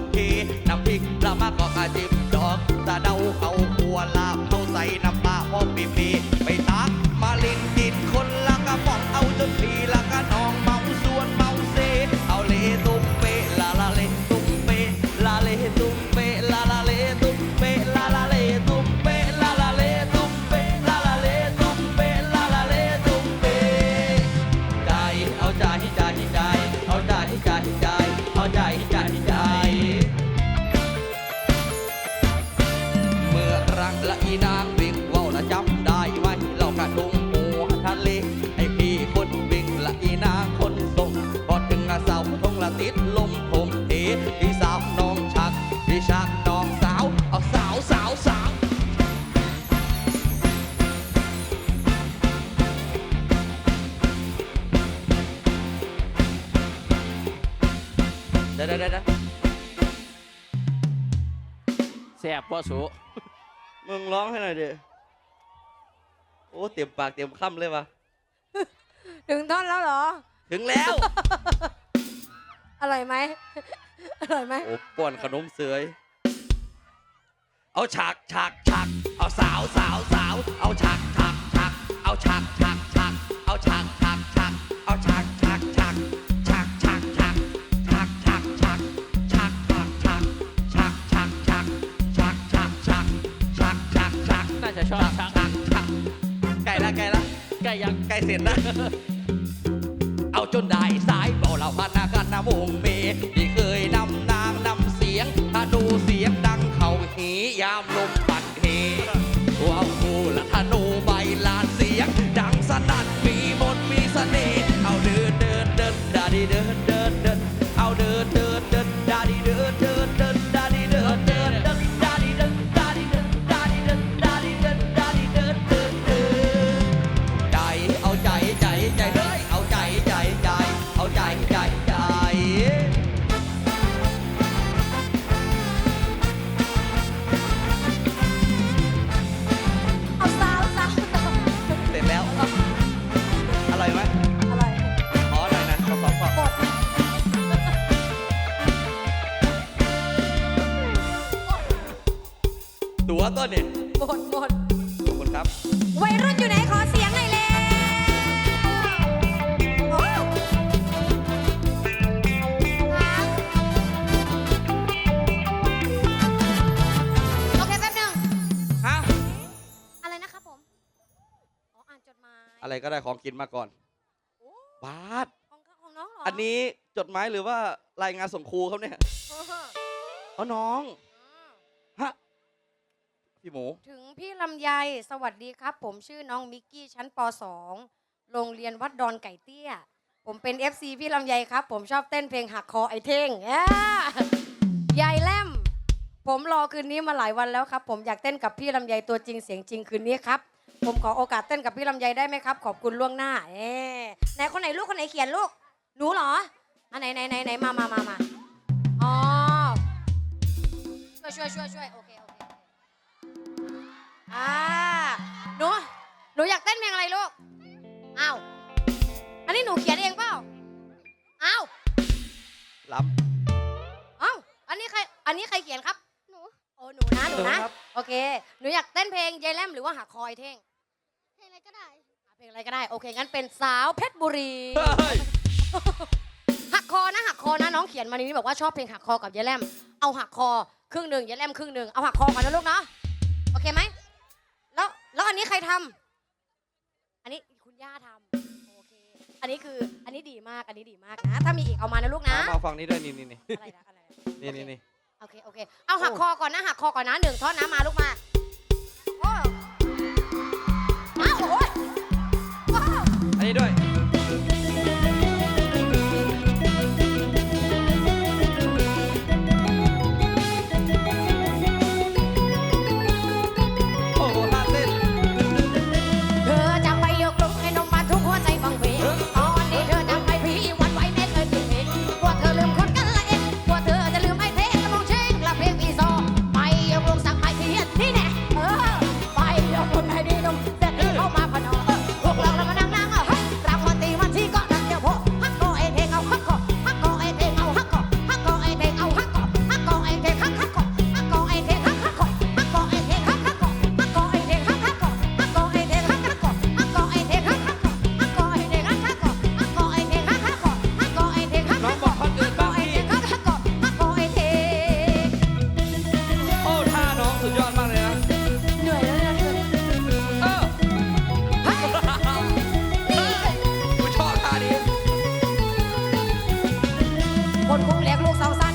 ผักชีน้ำพริกละมาก็อาจิบดอกตาเดาเอาหัวลาบ ดี๋ยวเดี๋ยวแสบป่อสูมึงร้องให้หน่อยดิ โอ้เต็มปากเต็มคำเลยวะถึงท่อนแล้วเหรอ ถึงแล้ว อร่อยไหมอร่อยไหมโอ้ป้อนขนมเสย เอาฉากฉากฉากเอาสาวสาวสาว เอาฉากฉากฉากเอาฉากฉากฉากเอาฉากฉากฉากเอาฉาก ชอบชักชักไก่ละไก่ละไก่ยังไก่เสร็จละเอาจนได้สายเบาเหล่าพันักงานวงมี ดหมายอะไรก็ได้ของกินมาก่อนโอ้บาสของของน้องเหรออันนี้จดหมายหรือว่ารายงานส่งครูครับเนี่ยเอาน้องฮะพี่หมูถึงพี่ลำไยสวัสดีครับ ผมชื่อน้องมิกกี้ชั้นป .2 โรงเรียนวัดดอนไก่เตี้ย ผมเป็น FC พี่ลำไยครับ ผมชอบเต้นเพลงหักคอไอเท่งแอ้ยายแล่มผมรอคืนนี้มาหลายวันแล้วครับ ผมอยากเต้นกับพี่ลำไยตัวจริงเสียงจริงคืนนี้ครับ ผมขอโอกาสเต้นกับพี่ลำไยได้ไหมครับ ขอบคุณล่วงหน้าเอ๊ไหนคนไหนลูกคนไหนเขียนลูก หนูเหรออันไหนไหนไหนไหนมามามามาอ๋อช่วยช่วยช่วยช่วยโอเคโอเคโอเคอ่าหนูหนูอยากเต้นเพลงอะไรลูกอ้าวอันนี้หนูเขียนเองเปล่าอ้าวล้อ้าวอันนี้ใครอันนี้ใครเขียนครับหนูโอ้หนูนะำหนูเออนะครับโอเค หนูอยากเต้นเพลงยายแลมหรือว่าหักคอยเท่งเพลงอะไรก็ได้อะเพลงอะไรก็ได้ โอเค งั้นเป็นสาวเพชรบุรีเฮ้ยหักคอนะหักคอนะน้องเขียนมาในนี้บอกว่าชอบเพลงหักคอกับยายแลม เอาหักคอครึ่งหนึ่งยายแลมครึ่งหนึ่งเอาหักคอก่อนนะลูกเนาะ โอเคไหม แล้วแล้วอันนี้ใครทำอันนี้คุณย่าทำโอเค อันนี้คืออันนี้ดีมาก อันนี้ดีมากนะ ถ้ามีอีกเอามานะลูกนะ มาฝั่งนี้ด้วยนี่นี่นี่อะไรนะอะไรนะนี่นี่นี่ โอเค โอเค เอาหักคอก่อนนะหักคอก่อนนะหนึ่งท่อนนะมาลูกมาโอ้อ้าวโอ้ยว้าว อันนี้ด้วย คนคุกเรียกลูกสาวสา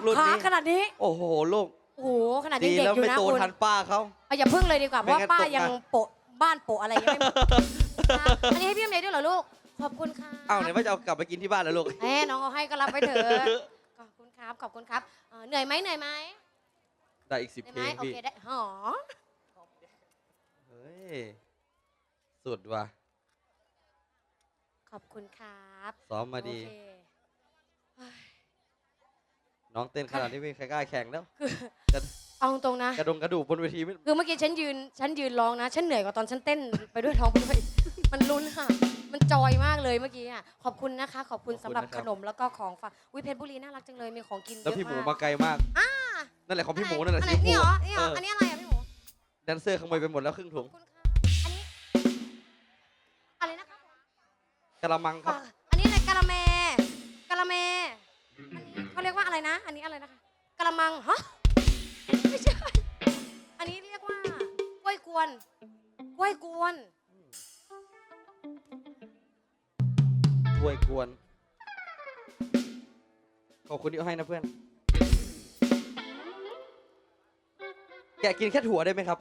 บรุ่นขานี้ขนาดนี้ โอ้โหลูกโอ้โหขนาดดีเด็กแล้วๆอยู่ไม่นะโตคุณทันป้าเขา เอาอย่าพึ่งเลยดีกว่าเพไม่ราะงั้ว่านป้าตกนะ ยังโปะบ้านโปะอะไรยังไม่หมดนะอันนี้ให้พี่อำเนยด้วยเหรอลูก ขอบคุณค่ะ อ้าวเนี่ยว่าจะเอากลับไปกินที่บ้านแล้วลูกแหมน้องเอาให้ก็รับไปเถอะ ขอบคุณครับ ขอบคุณครับเอ่อเหนื่อยไหมเหนื่อยไหมได้อีกสิบเหนื่อยเพไหมลงโอพี่เคได้หอเฮ้ยสุดว่ะขอบคุณครับซ้อมมาดี โอเคเฮ้ย น้องเต้นขนาดนี้ไม่มีใครกล้าแข่งแล้ว เอาตรงๆนะ กระดงกระดูกบนเวทีไม่คือเมื่อกี้ฉันยืน ฉันยืนร้องนะ ฉันเหนื่อยกว่าตอนฉันเต้น ไปด้วยร้องไปด้วย มันลุ้นค่ะ มันจอยมากเลยเมื่อกี้อะ ขอบคุณนะคะ ขอบคุณสำหรับขนมแล้วก็ของฝากวิเพชรบุรีน่ารักจังเลย มีของกินเยแล้วอะพี่หมูมากมาไกลมาก นั่นแหละของพี่หมูนั่นแหละอันไหสีนชมนี่พูเหรอนี่เหรอ เอออันนี้อะไรอะพี่หมู แดนเซอร์ขโมยไปหมดแล้วครึ่งถุงขอบคุณค่ะ อันนี้ อะไรนะครับผมกระมังครับฝาก อะไรนะ อันนี้อะไรนะคะกะละมังฮะไม่ใช่ อันนี้เรียกว่ากล้วยกวนกล้วยกวนถ้วยกวน ขอบคุณที่เอาให้นะเพื่อน แกะกินแค่ถั่วได้ไหมครับ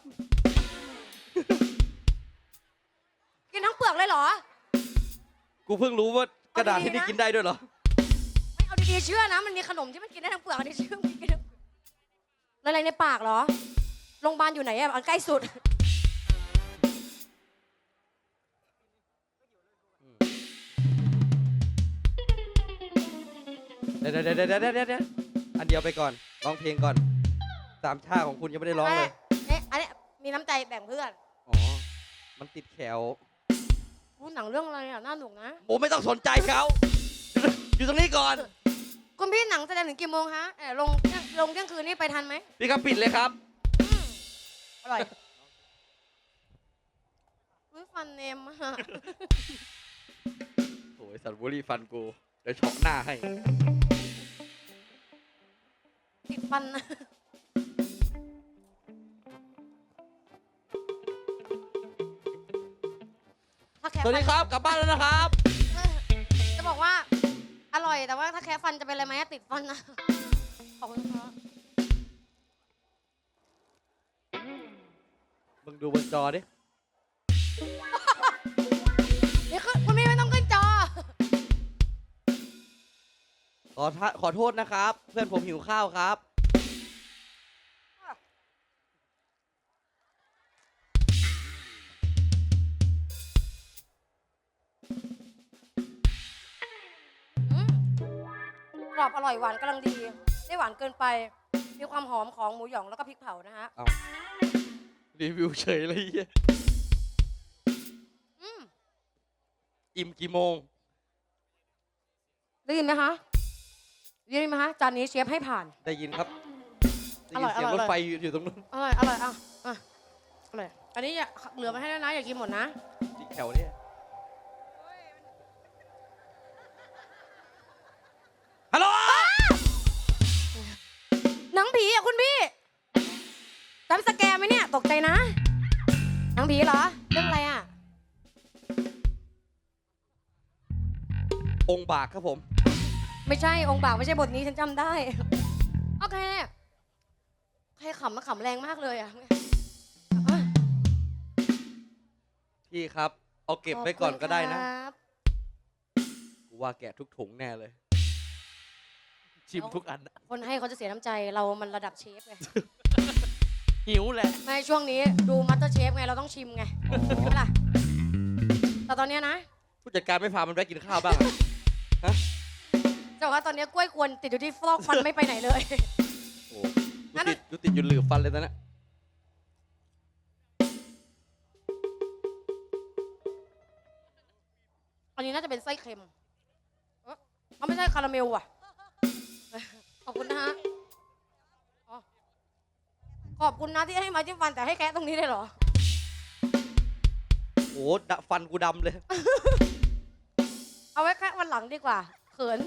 กินทั้งเปลือกเลยเหรอ กูเพิ่งรู้ว่ากระดาษที่นี่เอาดีๆนะกินได้ด้วยเหรอไม่เอา ดีๆเชื่อนะ มันมีขนมที่มันกินได้ทั้งเปลือกอันนี้เชื่อมันกินได้ทั้งเปลือกแล้วอะไรในปากเหรอ โรงพยาบาลอยู่ไหนอะอันใกล้สุด เดี๋ยวเดี๋ยวเดี๋ยวเดี๋ยวเดี๋ยวเดี๋ยวอันเดียวไปก่อนร้องเพลงก่อนสามชาของคุณยังไม่ได้ร้องเลย เอ๊ะอันนี้มีน้ำใจแบ่งเพื่อนอ๋อ มันติดแขวพูดหนังเรื่องอะไรอะน่าหนุกนะ โอ้ไม่ต้องสนใจเขา อยู่ตรงนี้ก่อน คุณพี่หนังแสดงถึงกี่โมงฮะเออลงเที่ยงลงเที่ยงคืนนี่ไปทันไหมพี่ครับปิดเลยครับ อร่อยอุ้ยฟันเนมอะโอ้ยสัตว์บุรีฟันกู เดี๋ยวช็อกหน้าให้ ติดฟันนะถ้าแคะสวัสดีครับ กลับบ้านแล้วนะครับจะบอกว่าอ ร่อยแต่ว่าถ้าแคะฟันจะเป็นอะไรไหมอะติดฟันนะ ขอบคุณครับ มึงดูบนจอดินี่คือคุณพี่ไม่ต้องขึ้นจอ ขอทะขอโทษนะครับ เพื่อนผมหิวข้าวครับ รอบอร่อยหวานกำลังดีไม่หวานเกินไป มีความหอมของหมูหยองแล้วก็พริกเผานะฮะเอารีวิวเฉยเลยเหี้ยอืมอิ่มกี่โมง ได้ยินไหมคะได้ยินไหมคะจานนี้เชฟให้ผ่าน ได้ยินครับได้อร่ยินอยเสียงอร่อยรถไฟอยู่อยู่ตรงนู้นอร่อยอร่อยอะอะอร่อยอันนี้อย่าเหลือไว้ให้ด้วยนะอย่ากินหมดนะ ที่แถวเนี่ย ผีเหรอ เรื่องอะไรอะ องค์บากครับผม ไม่ใช่องค์บากไม่ใช่บทนี้ฉันจำได้ โอเค ใครขำมาขำแรงมากเลยอะอะพี่ครับ เอาเก็บไว้ก่อนก็ได้นะ ขอบคุณครับ กูว่าแกะทุกถุงแน่เลย ชิมทุกอันอะคนให้เขาจะเสียน้ำใจเรามันระดับเชฟไง หิวแหละ ไม่ช่วงนี้ดูมัตเตอร์เชฟไงเราต้องชิมไงอ๋อ ใช่ปะล่ะแต่ตอนเนี้ยนะผู้จัดการไม่พามันไปกินข้าวบ้างอะจะบอกว่าตอนเนี้ยกล้วยกวนติดอยู่ที่ฟลอกฟันไม่ไปไหนเลย โอ้ดูติดดูติดอยู่หลืบฟันเลยตอนนั้นอันนี้น่าจะเป็นไส้เค็มเอ๊ะเอาไม่ใช่คาราเมลว่ะ ขอบคุณนะฮะอ๋อ ขอบคุณนะที่ให้มาจิ้มฟันแต่ให้แคะตรงนี้เลยเหรอ โอ้ดะฟันกูดำเลย เอาไว้แคะวันหลังดีกว่า เขิน